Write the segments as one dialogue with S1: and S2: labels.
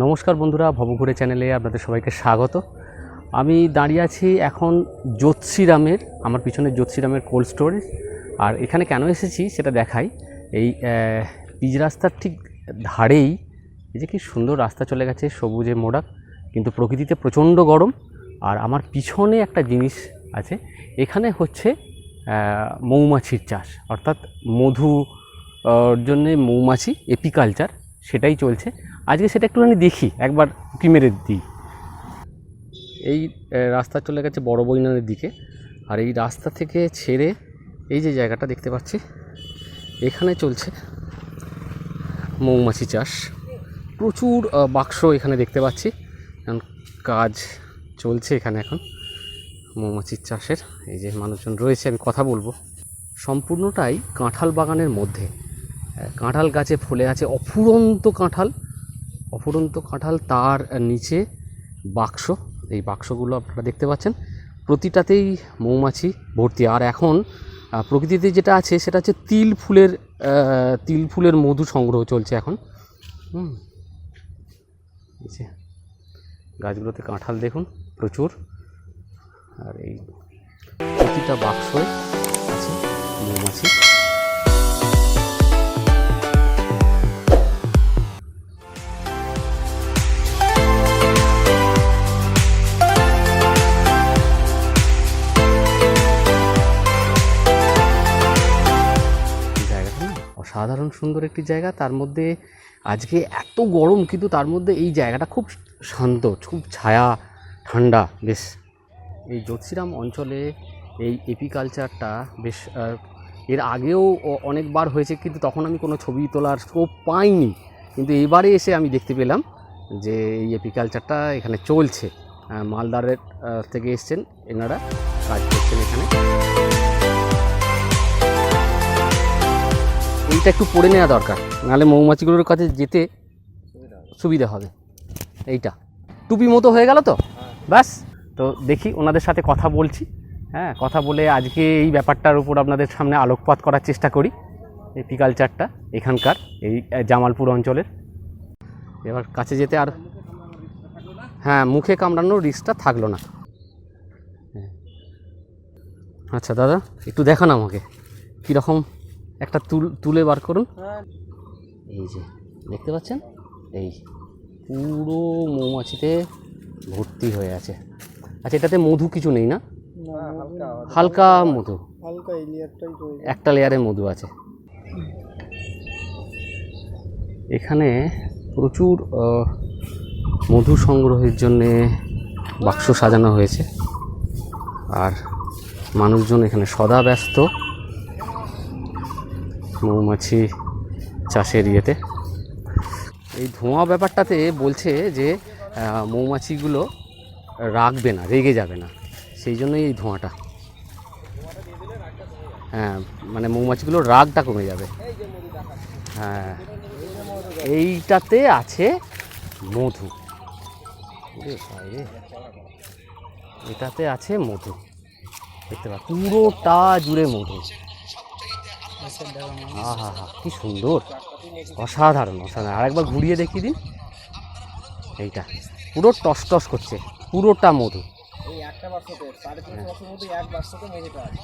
S1: নমস্কার বন্ধুরা, ভবঘুরে চ্যানেলে আপনাদের সবাইকে স্বাগত। আমি দাঁড়িয়ে আছি এখন জ্যোৎসিরামের আমার পিছনে জ্যোৎসিরামের কোল্ড স্টোরেজ। আর এখানে কেন এসেছি সেটা দেখাই। এই পিচ রাস্তার ঠিক ধারেই, এই যে কি সুন্দর রাস্তা চলে গেছে সবুজে মোড়া কিন্তু প্রকৃতিতে প্রচণ্ড গরম। আর আমার পিছনে একটা জিনিস আছে, এখানে হচ্ছে মৌমাছির চাষ। অর্থাৎ মধু জন্যে মৌমাছি, এপিকালচার, সেটাই চলছে। আজকে সেটা একটুখানি দেখি, একবার উঁকি মেরে দিই। এই রাস্তা চলে গেছে বড় বৈনানের দিকে, আর এই রাস্তা থেকে ছেড়ে এই যে জায়গাটা দেখতে পাচ্ছি, এখানে চলছে মৌমাছি চাষ। প্রচুর বাক্স এখানে দেখতে পাচ্ছি, এখন কাজ চলছে এখানে এখন মৌমাছির চাষের। এই যে মানুষজন রয়েছে, আমি কথা বলব। সম্পূর্ণটাই কাঁঠাল বাগানের মধ্যে। কাঁঠাল গাছে ফুলে আছে অফুরন্ত কাঁঠাল অফুরন্ত কাঁঠাল তার নিচে বাক্স। এই বাক্সগুলো আপনারা দেখতে পাচ্ছেন। প্রতিটাতেই মৌমাছি ভর্তি। আর এখন প্রকৃতিতে যেটা আছে, সেটা হচ্ছে তিল ফুলের তিল ফুলের মধু সংগ্রহ চলছে এখন। হুম। গাছগুলোতে কাঁঠাল দেখুন, প্রচুর। আর এই প্রতিটা বাক্সয় সুন্দর একটি জায়গা, তার মধ্যে আজকে এত গরম, কিন্তু তার মধ্যে এই জায়গাটা খুব শান্ত, খুব ছায়া, ঠান্ডা, বেশ। এই জ্যোতিষিরাম অঞ্চলে এই এপিকালচারটা বেশ এর আগেও অনেকবার হয়েছে, কিন্তু তখন আমি কোনো ছবি তোলার স্কোপ পাইনি। কিন্তু এবারে এসে আমি দেখতে পেলাম যে এই এপিকালচারটা এখানে চলছে। মালদারের থেকে এসছেন এনারা, কাজ করছেন এখানে। এইটা একটু পড়ে নেওয়া দরকার, নাহলে মৌমাছিগুলোর কাছে যেতে সুবিধা হবে। এইটা। টুপি মতো হয়ে গেল তো? ব্যাস। তো দেখি ওনাদের সাথে কথা বলছি। হ্যাঁ কথা বলে আজকে এই ব্যাপারটার উপর আপনাদের সামনে আলোকপাত করার চেষ্টা করি এই পিকালচারটা এখানকার, এই জামালপুর অঞ্চলের। এবার কাছে যেতে আর হ্যাঁ মুখে কামড়ানোর রিস্কটা থাকল না। হ্যাঁ। আচ্ছা দাদা, একটু দেখান আমাকে, কীরকম একটা তুল তুলে বার করুন। এই যে দেখতে পাচ্ছেন? এই পুরো মৌমাছিতে ভর্তি হয়ে আছে। আচ্ছা এটাতে মধু কিছু নেই না? হালকা মধু। একটা লেয়ারে মধু আছে। এখানে প্রচুর মধু সংগ্রহের জন্যে বাক্স সাজানো হয়েছে। আর মানুষজন এখানে সদা ব্যস্ত। মৌমাছি চাষের ইয়েতে। এই ধোঁয়া ব্যাপারটাতে বলছে যে মৌমাছিগুলো রাখবে না, রেগে যাবে না। সেই জন্যই এই ধোঁয়াটা। হ্যাঁ মানে মৌমাছিগুলোর রাগটা কমে যাবে। হ্যাঁ এইটাতে আছে মধু। এটাতে আছে মধু। দেখতে পা, পুরোটা জুড়ে মধু। আহা হা কি সুন্দর। অসাধারণ অসাধারণ। আরেকবার ঘুরিয়ে দেখিয়ে দিন। এইটা। পুরো টস টস করছে। পুরোটা মধু।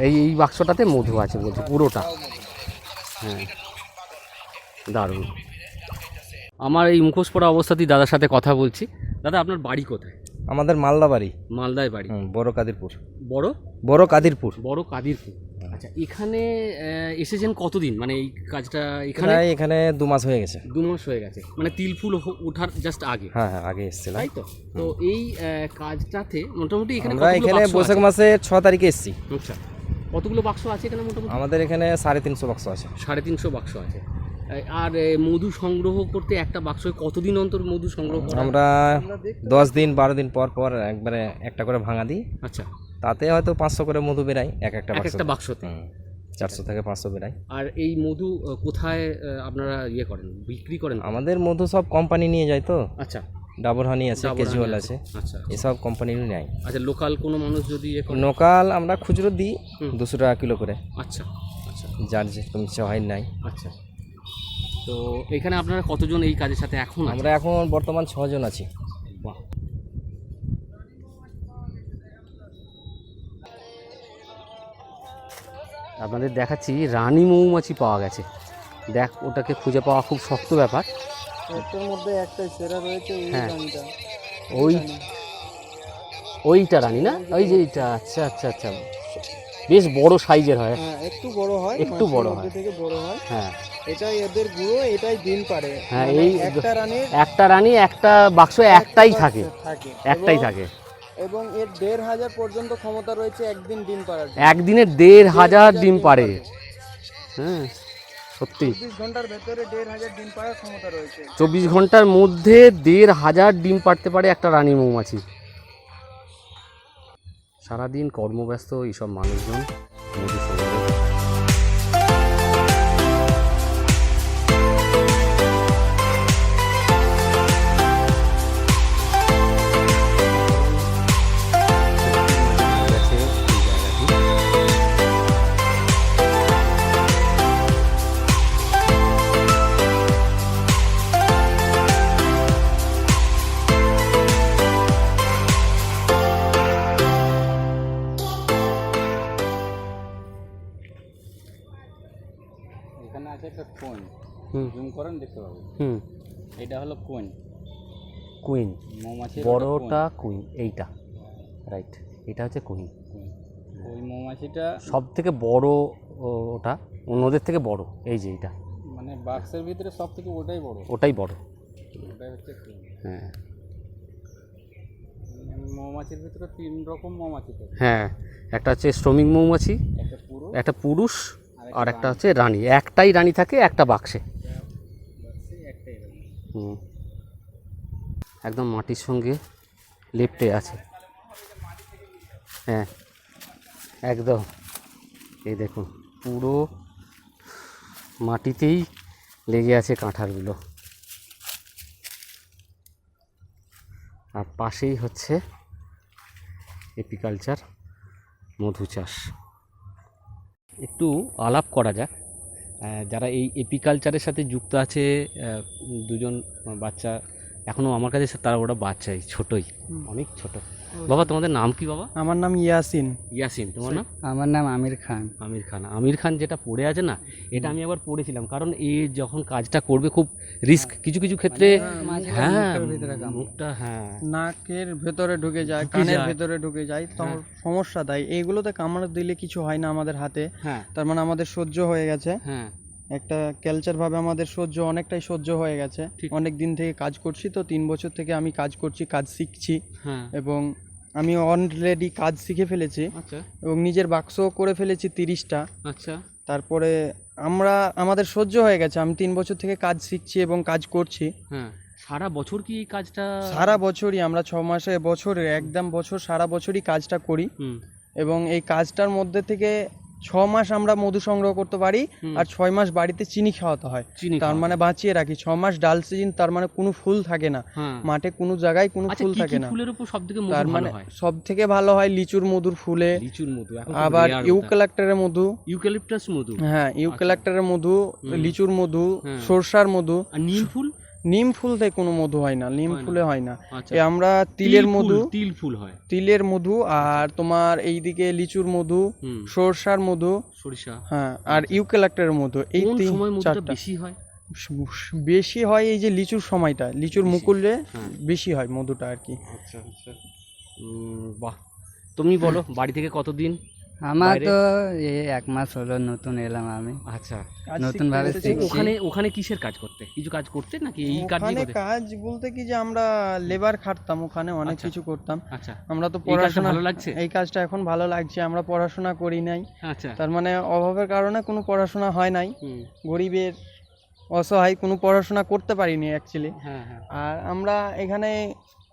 S2: এই
S1: এই বাক্সটাতে মধু আছে বলছে পুরোটা। হ্যাঁ। দারুণ। আমার এই মুখোশ পড়া অবস্থাতেই দাদার সাথে কথা বলছি। দাদা আপনার বাড়ি কোথায়?
S3: আমাদের মালদা বাড়ি।
S1: মালদায় বাড়ি।
S3: বড় কাদিরপুর।
S1: বড়?
S3: বড় কাদিরপুর।
S1: বড় কাদিরপুর। আচ্ছা এখানে এসেছেন কতদিন? মানে এই কাজটা এখানে?
S3: এখানে দু মাস হয়ে গেছে।
S1: দু মাস হয়ে গেছে। মানে তিল ফুল ওঠার জাস্ট আগে?
S3: হ্যাঁ হ্যাঁ আগে এসেছিলাম।
S1: তাই তো? তো এই কাজটাতে মোটামুটি এখানে
S3: আমরা এখানে বৈশাখ? মাসে ছ তারিখে এসেছি।
S1: আচ্ছা কতগুলো বাক্স আছে এখানে মোটামুটি?
S3: আমাদের এখানে সাড়ে তিনশো বাক্স আছে।
S1: সাড়ে তিনশো বাক্স আছে। আর মধু সংগ্রহ করতে একটা বাক্স কতদিন অন্তর মধু সংগ্রহ
S3: আমরা দশ দিন বারো দিন পর পর একবারে একটা করে ভাঙা দিই।
S1: আচ্ছা।
S3: তাতে হয়তো পাঁচশো করে মধু বেরায় এক একটা
S1: একটা বাক্সতে।
S3: চারশো থেকে পাঁচশো বেরায়
S1: আর এই মধু কোথায় আপনারা ইয়ে করেন বিক্রি করেন?
S3: আমাদের মধু সব কোম্পানি নিয়ে যায় তো।
S1: আচ্ছা।
S3: ডাবর হানি আছে
S1: ডাবর
S3: ক্যাজুয়াল আছে।
S1: আচ্ছা।
S3: এসব কোম্পানি নেয়।
S1: আচ্ছা লোকাল কোনো মানুষ যদি ইয়ে
S3: লোকাল আমরা খুচরো দিই। দুশো টাকা কিলো করে।
S1: আচ্ছা আচ্ছা।
S3: যার যেরকম ইচ্ছা হয় নাই।
S1: আচ্ছা। তো এখানে আপনারা কতজন এই কাজের সাথে এখন
S3: আমরা এখন বর্তমান ছজন আছি।
S1: বাহ। আপনাদের দেখাচ্ছি রানী মৌমাছি পাওয়া গেছে। দেখ ওটাকে খুঁজে পাওয়া খুব শক্ত ব্যাপার।
S2: মধ্যে একটাই সেরা রয়েছে
S1: হ্যাঁ। ওই ওইটা রানী না? ওই যে এইটা আচ্ছা আচ্ছা আচ্ছা। বেশ বড় সাইজের হয়।
S2: হ্যাঁ একটু বড় হয়
S1: একটু বড় হয়।
S2: থেকে বড় হয়।
S1: হ্যাঁ।
S2: এটাই এদের গুঁড়ো এটাই দিন পারে।
S1: হ্যাঁ,
S2: মানে
S1: এই-
S2: একটা রানীর
S1: একটা রানী একটা বাক্স একটাই থাকে। একটাই থাকে।
S2: এবং এর দেড় হাজার পর্যন্ত ক্ষমতা রয়েছে একদিন ডিম পাড়ার
S1: একদিনে দেড় হাজার ডিম পারে হ্যাঁ সত্যি।
S2: চব্বিশ ঘণ্টার ভেতরে দেড় হাজার ডিম পাড়ার ক্ষমতা রয়েছে।
S1: চব্বিশ ঘণ্টার মধ্যে দেড় হাজার ডিম পাড়তে পারে একটা রানী মৌমাছি। সারাদিন কর্মব্যস্ত এইসব মানুষজন
S4: এখানে আছে একটা কোন
S1: হুম।
S4: জুম করেন দেখতে পাবেন।
S1: হুম।
S4: এটা হলো কোন
S1: কুইন
S4: মৌমাছি
S1: বড়টা কুইন এইটা। রাইট এটা হচ্ছে কুইন
S4: ওই মৌমাছিটা
S1: সব থেকে বড় ওটা অন্যদের থেকে বড় এই যে এইটা।
S4: মানে বাক্সের ভিতরে সব থেকে ওটাই বড়।
S1: ওটাই বড়।
S4: ওটাই হচ্ছে queen।
S1: হ্যাঁ।
S4: মানে মৌমাছির ভিতরে তিন রকম মৌমাছি থাকে।
S1: হ্যাঁ একটা হচ্ছে শ্রমিক মৌমাছি
S4: একটা পুরো
S1: একটা পুরুষ আর একটা হচ্ছে রানী। একটাই রানী থাকে, একটা বাক্সে। হুম। একদম মাটির সঙ্গে লেপটে আছে। হ্যাঁ একদম। এই দেখুন, পুরো মাটিতেই লেগে আছে কাঁঠালগুলো। আর পাশেই হচ্ছে এপিকালচার মধু চাষ। একটু আলাপ করা যাক। যারা এই এপিকালচারের সাথে যুক্ত আছে দুজন বাচ্চা এখনও আমার কাছে তারা ওটা বাচ্চাই ছোটোই অনেক ছোট। বাবা তোমাদের নাম কি বাবা?
S2: আমার নাম ইয়াসিন।
S1: ইয়াসিন তোমার নাম?
S2: আমার নাম আমির খান।
S1: আমির খান। আমির খান যেটা পড়ে আছে না এটা আমি একবার পড়েছিলাম। কারণ এ যখন কাজটা করবে খুব রিস্ক কিছু কিছু ক্ষেত্রে হ্যাঁ মুখটা হ্যাঁ।
S2: নাকের ভেতরে ঢুকে যায় কানের ভেতরে ঢুকে যায় তখন সমস্যা দেয় এইগুলোতে কামড় দিলে কিছু হয় না আমাদের হাতে।
S1: হ্যাঁ।
S2: তার মানে আমাদের সহ্য হয়ে গেছে।
S1: হ্যাঁ।
S2: একটা ক্যালচার ভাবে আমাদের সহ্য অনেকটাই সহ্য হয়ে গেছে। অনেক দিন থেকে কাজ করছি তো তিন বছর থেকে আমি কাজ করছি কাজ শিখছি।
S1: হ্যাঁ।
S2: এবং আমি অলরেডি কাজ শিখে ফেলেছি।
S1: আচ্ছা।
S2: এবং নিজের বাক্সও করে ফেলেছি তিরিশটা।
S1: আচ্ছা।
S2: তারপরে আমরা আমাদের সহ্য হয়ে গেছে। আমি তিন বছর থেকে কাজ শিখছি এবং কাজ করছি।
S1: হ্যাঁ। সারা বছর কি এই কাজটা
S2: সারা বছরই আমরা ছ মাসে বছরে একদম বছর সারা বছরই কাজটা করি। এবং এই কাজটার মধ্যে থেকে ছ মাস আমরা মধু সংগ্রহ করতে পারি আর ছয় মাস বাড়িতে চিনি খাওয়াতে হয়। তার মানে বাঁচিয়ে রাখি। ছ মাস ডাল সিজন তার মানে কোনো ফুল থাকে না।
S1: হ্যাঁ।
S2: মাঠে কোনো জায়গায় কোনো
S1: আচ্ছা
S2: ফুল থাকে না।
S1: ফুলের উপর সবথেকে মধু
S2: তার মানে সব থেকে ভালো হয় লিচুর মধুর ফুলে
S1: লিচুর মধু
S2: আবার
S1: ইউ
S2: ইউক্যালাক্টারের মধু।
S1: ইউক্যালিপটাস মধু।
S2: হ্যাঁ ইউক্যালাক্টারের মধু লিচুর মধু। সরষার মধু।
S1: আর নিম ফুল?
S2: নিম ফুল থেকে কোনো মধু হয় না নিম। ফুলে হয় না।
S1: আচ্ছা।
S2: এ আমরা তিলের মধু
S1: তিল ফুল হয়।
S2: তিলের মধু আর তোমার এইদিকে লিচুর মধু সরষার মধু
S1: সরিষা।
S2: হ্যাঁ আর ইউক্যালাক্টারের মধু এই তিন চারটা।
S1: বেশি হয়?
S2: বেশি হয় এই যে লিচুর সময়টা লিচুর মুকুলে
S1: হ্যাঁ।
S2: বেশি হয় মধুটা আর কি।
S1: আচ্ছা আচ্ছা। বাহ। তুমি বলো বাড়ি থেকে কতদিন
S5: আমার তো এই এক মাস হলো নতুন এলাম আমি।
S1: আচ্ছা।
S5: নতুন ভাবে
S1: ওখানে ওখানে কিসের কাজ করতে? কিছু কাজ করতে নাকি এই কাজই
S2: ওখানে কাজ বলতে কি যে আমরা লেবার খাটতাম ওখানে অনেক
S1: আচ্ছা।
S2: কিছু করতাম।
S1: আচ্ছা।
S2: আমরা তো পড়াশোনা
S1: ভালো লাগছে?
S2: এই কাজটা এখন ভালো লাগছে আমরা পড়াশোনা করি নাই।
S1: আচ্ছা।
S2: তার মানে অভাবের কারণে কোনো পড়াশোনা হয় নাই। গরিবের অসহায় কোনো পড়াশোনা করতে পারিনি অ্যাকচুয়ালি
S1: হ্যাঁ হ্যাঁ।
S2: আর আমরা এখানে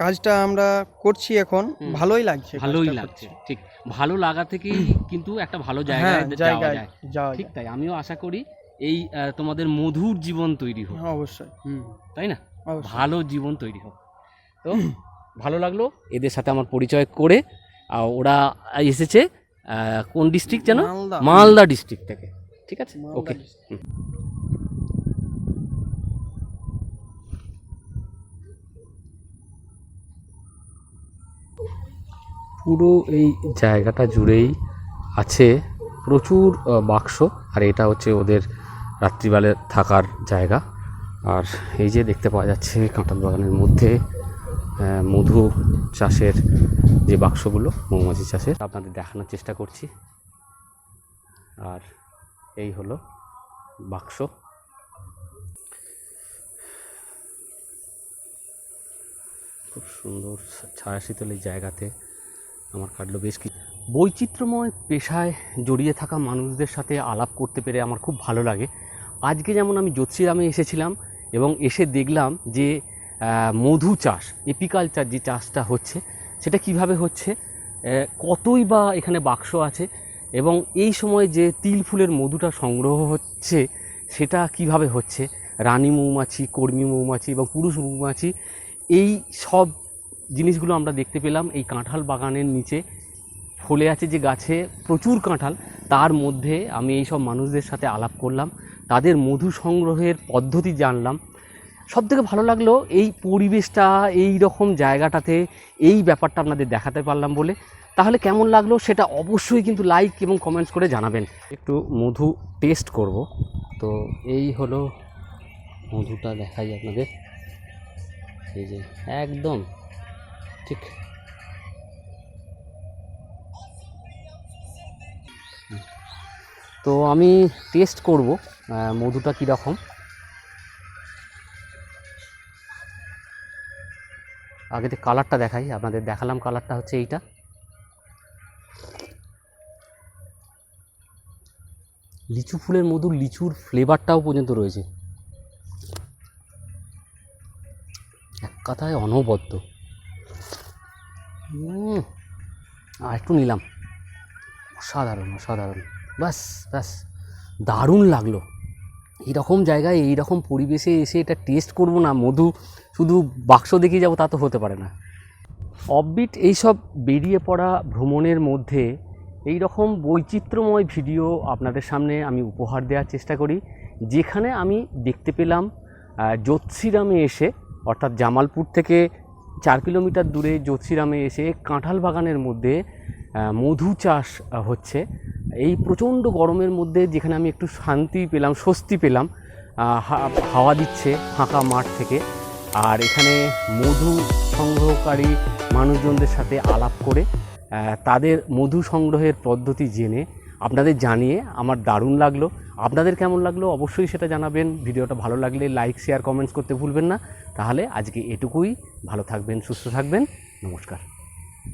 S2: কাজটা আমরা করছি এখন ভালোই লাগছে
S1: ভালোই লাগছে ঠিক। ভালো লাগা থেকেই কিন্তু একটা ভালো
S2: হ্যাঁ
S1: জায়গায় যাওয়া যায়। ঠিক তাই আমিও আশা করি এই তোমাদের মধুর জীবন তৈরি হোক।
S2: হ্যাঁ, অবশ্যই।
S1: তাই না? ভালো জীবন তৈরি হোক। তো ভালো লাগল এদের সাথে আমার পরিচয় করে আর ওরা এসেছে কোন ডিস্ট্রিক্ট যেন?
S2: মালদা।
S1: ডিস্ট্রিক্ট থেকে। ঠিক আছে? ওকে পুরো এই জায়গাটা জুড়েই আছে প্রচুর বাক্স। আর এটা হচ্ছে ওদের রাত্রিবেলা থাকার জায়গা। আর এই যে দেখতে পাওয়া যাচ্ছে কাঁঠাল বাগানের মধ্যে মধু চাষের যে বাক্সগুলো, মৌমাছি চাষের, আপনাদের দেখানোর চেষ্টা করছি। আর এই হলো বাক্স। খুব সুন্দর ছায়া শীতল এই জায়গাতে আমার কাটলো বেশ কিছু। বৈচিত্র্যময় পেশায় জড়িয়ে থাকা মানুষদের সাথে আলাপ করতে পেরে আমার খুব ভালো লাগে। আজকে যেমন আমি জ্যোতিষিরামে এসেছিলাম এবং এসে দেখলাম যে মধু চাষ, এপিকালচার যে চাষটা হচ্ছে, সেটা কীভাবে হচ্ছে কতই বা এখানে বাক্স আছে এবং এই সময় যে তিল ফুলের মধুটা সংগ্রহ হচ্ছে, সেটা কীভাবে হচ্ছে, রানী মৌমাছি, কর্মী মৌমাছি এবং পুরুষ মৌমাছি, এই সব জিনিসগুলো আমরা দেখতে পেলাম। এই কাঁঠাল বাগানের নিচে ফলে আছে যে গাছে প্রচুর কাঁঠাল, তার মধ্যে আমি এই সব মানুষদের সাথে আলাপ করলাম, তাদের মধু সংগ্রহের পদ্ধতি জানলাম। সব থেকে ভালো লাগল এই পরিবেশটা, এই রকম জায়গাটাতে এই ব্যাপারটা আপনাদের দেখাতে পারলাম বলে। তাহলে কেমন লাগল সেটা অবশ্যই কিন্তু লাইক এবং কমেন্টস করে জানাবেন। একটু মধু টেস্ট করব। তো এই হলো মধুটা দেখাই আপনাদের। এই যে, একদম ঠিক। তো আমি টেস্ট করব মধুটা কীরকম। আগেতে কালারটা দেখাই, আপনাদের দেখালাম কালারটা হচ্ছে এইটা। লিচু ফুলের মধু লিচুর ফ্লেভারটাও পর্যন্ত রয়েছে। এক কথায় অনবদ্য। আর একটু নিলাম। অসাধারণ অসাধারণ। ব্যাস ব্যাস। দারুণ লাগল। এইরকম জায়গায় এইরকম পরিবেশে এসে এটা টেস্ট করব না মধু শুধু বাক্স দেখে যাব তা তো হতে পারে না। অববিট এইসব বেরিয়ে পড়া ভ্রমণের মধ্যে এই রকম বৈচিত্র্যময় ভিডিও আপনাদের সামনে আমি উপহার দেওয়ার চেষ্টা করি যেখানে আমি দেখতে পেলাম আহ, জ্যোৎস্রিরামে এসে অর্থাৎ জামালপুর থেকে চার কিলোমিটার দূরে জ্যোৎস্রিরামে এসে কাঁঠাল বাগানের মধ্যে মধু চাষ হচ্ছে। এই প্রচণ্ড গরমের মধ্যে যেখানে আমি একটু শান্তি পেলাম, স্বস্তি পেলাম হাওয়া দিচ্ছে ফাঁকা মাঠ থেকে। আর এখানে মধু সংগ্রহকারী মানুষজনদের সাথে আলাপ করে তাদের মধু সংগ্রহের পদ্ধতি জেনে আপনাদের জানিয়ে আমার দারুণ লাগল। আপনাদের কেমন লাগল অবশ্যই সেটা জানাবেন। ভিডিওটা ভালো লাগলে লাইক, শেয়ার, কমেন্টস করতে ভুলবেন না। তাহলে আজকে এটুকুই। ভালো থাকবেন, সুস্থ থাকবেন। নমস্কার।